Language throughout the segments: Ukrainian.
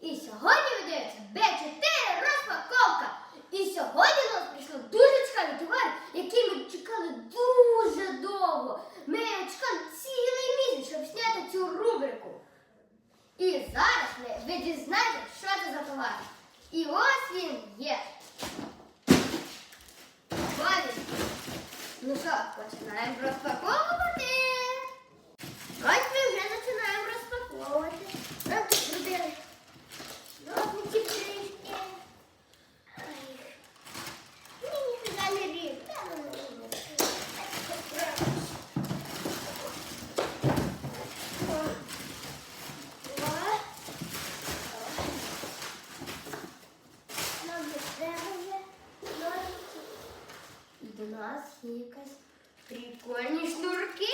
І сьогодні ви дивитеся Б4 розпаковка. І сьогодні до нас прийшло дуже цікаві товари, які ми чекали дуже довго. Ми чекали цілий місяць, щоб зняти цю рубрику. І зараз ми, ви дізнаєтеся, що це за товар. І ось він є. Ось. Ну що, починаємо розпаковувати. Ось ми вже починаємо розпаковувати. Нам тут зробили ножниці трішки. Ай. Мені ніфіга не ріг. Та ну, ну, ну. О. Нам не треба вже ножниці. До нас є якась прикольні шнурки.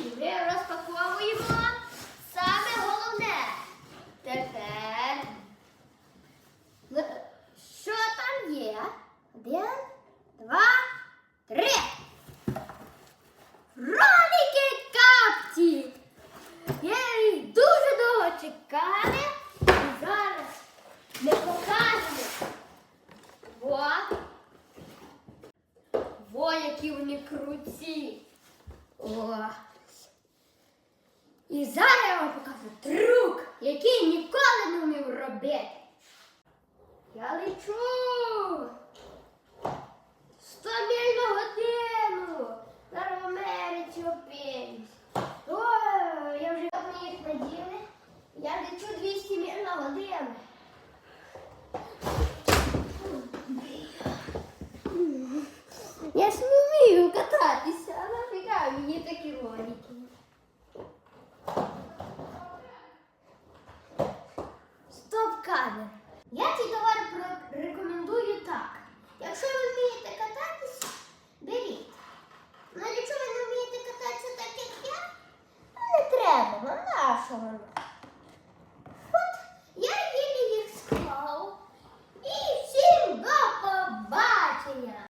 Ми розпаковуємо саме головне. Тепер. Що там є? Один, два, три. Ролики капці. Я їх дуже довго чекали. І зараз ми покажемо. Во. Во, які вони круті. І зараз я вам покажу трюк, який ніколи не вмів робити. Я лечу. 100 миль на годину. Зараз в Америці опинюсь. О, я вже їх наділи. Я лечу 200 миль на годину. Стоп кадр! Я ці товари рекомендую так. Якщо ви вмієте кататись, беріть. Але якщо ви не вмієте кататися так, як я, то не треба, вам нашого.